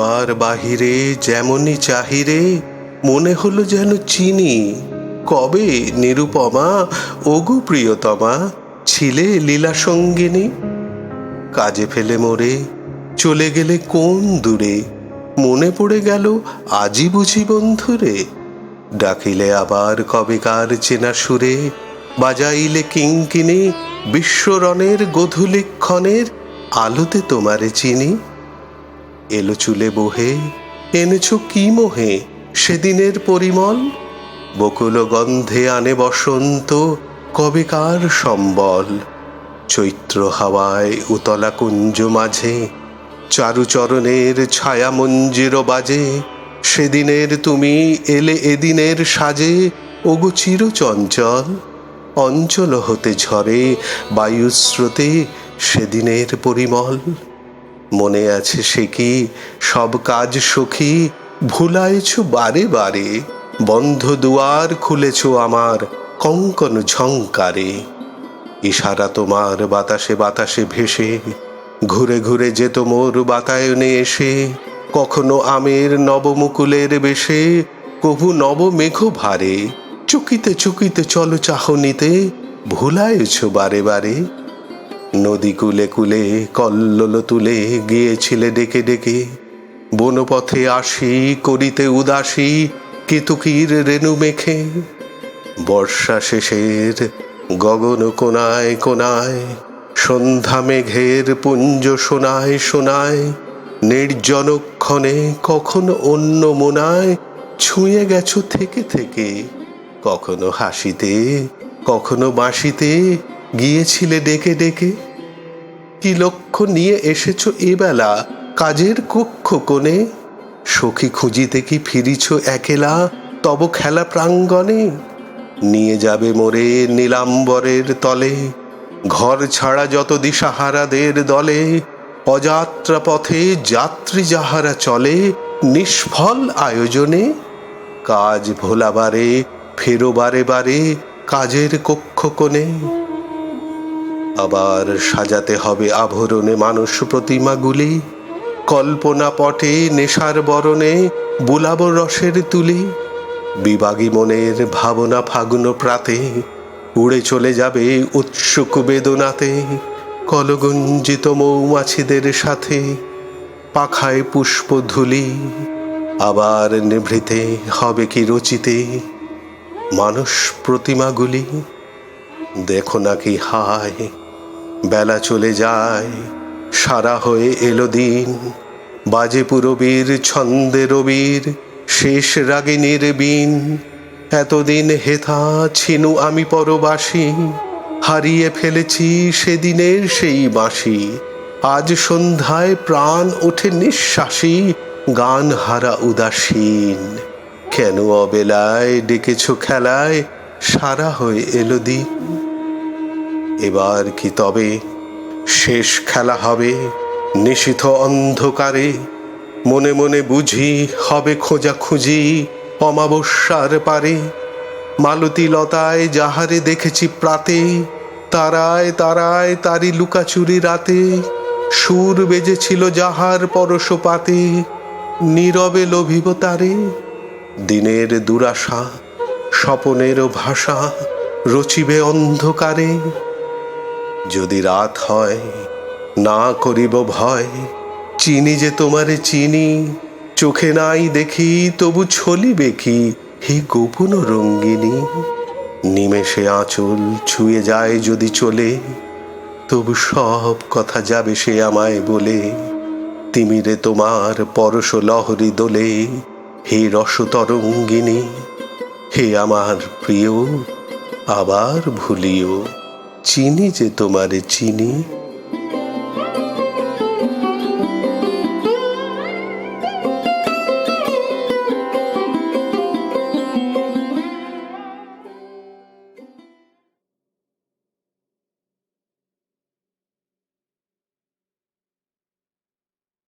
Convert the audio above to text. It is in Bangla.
তোমার বাহিরে যেমনই চাহিরে, মনে হলো যেন চিনি। কবে নিরুপমা, ওগু প্রিয়তমা, ছিলে লীলা সঙ্গিনী? কাজে ফেলে মোরে, চলে গেলে কোন দূরে? মনে পড়ে গেল, আজি বুঝি বন্ধুরে। ডাকিলে আবার কবেকার চেনা সুরে, বাজাইলে কিঙ্কিনি, বিশ্বরণের গধূলিক্ষণের আলোতে তোমারে চিনি। এলো চুলে বহে এনেছো কি মোহে সেদিনের পরিমল? বকুল গন্ধে আনে বসন্ত কবেকার সম্বল? চৈত্র হাওয়ায় উতলা কুঞ্জ মাঝে, চারুচরণের ছায়া মঞ্জির বাজে, সেদিনের তুমি এলে এদিনের সাজে, ওগো চির চঞ্চল অঞ্চল হতে ঝরে বায়ুস্রোতে সেদিনের পরিমল। মনে আছে সে কি? সব কাজ সখী? ভুলাইছ বারে বারে। বন্ধ দুয়ার খুলেছ আমার কঙ্কন ঝঙ্কারে। ইশারা তোমার বাতাসে বাতাসে ভেসে, ঘুরে ঘুরে যেত মোর বাতায়নে এসে। কখনো আমের নবমুকুলের বেশে, কভু নব মেঘ ভারে। চুকিতে চুকিতে চলো চাহনিতে, ভুলাইছ বারে বারে। নদী কুলে কুলে কল্লোল তুলে গিয়েছিলে ডেকে ডেকে। বনপথে আসি, করিতে উদাসী, কেতুকির রেণু মেখে। বর্ষা শেষের গগন কোনায় কোনায়, সন্ধ্যা মেঘের পুঞ্জ শোনায় শোনায় নির্জনক্ষণে কখনো অন্য মোনায়, ছুঁয়ে গেছো থেকে থেকে, কখনো হাসিতে, কখনো বাঁশিতে গিয়েছিলে ডেকে ডেকে? কি লক্ষ্য নিয়ে এসেছ এবেলা কাজের কক্ষ কোণে? সখী খুঁজিতে কি ফিরিছ একেলা তব খেলা প্রাঙ্গণে? নিয়ে যাবে মোরে নীলাম্বরের তলে, ঘর ছাড়া যত দিশাহারাদের দলে, অযাত্রা পথে যাত্রী যাহারা চলে, নিষ্ফল আয়োজনে? কাজ ভোলাবারে ফেরো বারে বারে কাজের কক্ষ কোণে। আবার সাজাতে হবে আভরণে মানুষ প্রতিমাগুলি কল্পনা পটে নেশার বরণে বুলাব রসের তুলি। বিবাগী মনের ভাবনা ফাগুন প্রাতে উড়ে চলে যাবে উৎসুক বেদনাতে। কলগুঞ্জিত মৌমাছিদের সাথে পাখায় পুষ্প ধুলি। আবার নিভৃতে হবে কি রচিতে মানুষ প্রতিমাগুলি দেখো নাকি হায় বেলা চলে যায়, সারা হয়ে এলো দিন। বাজে পুরবীর, ছন্দে রবির, শেষ রাগিনীর বিন। এতদিন হেথা ছিনু আমি পরবাসী, হারিয়ে ফেলেছি সেদিনের সেই বাঁশি। আজ সন্ধ্যায় প্রাণ ওঠে নিঃশ্বাসী, গান হারা উদাসীন। কেন অবেলায় ডেকেছ খেলায়, সারা হয়ে এলো দিন। এবার কি তবে শেষ খেলা হবে? নিশিথ অন্ধকারে মনে মনে বুঝি হবে খোঁজা খুঁজি অমাবস্যার পারে। মালতী লতায় যাহারে দেখেছি প্রাতে, তারায় তারায় তারি লুকাচুরি রাতে। সুর বেজেছিল যাহার পরশ পাতে নীরবে লোভিব তারে। দিনের দুরাশা, স্বপনের ভাষা রচিবে অন্ধকারে। যদি রাত হয়, না করিব ভয়। চিনি যে তোমারে চিনি, চোখে নাই দেখি, তবু ছলিবে কি হে গোপন রঙ্গিনী? নিমেষে আঁচল ছুঁয়ে যায় যদি চলে, তবু সব কথা যাবে সে আমায় বলে। তিমিরে তোমার পরশ লহরি দোলে, হে রস তরঙ্গিনী হে আমার প্রিয়, আবার ভুলিও। চিনি যে তোমারে চিনি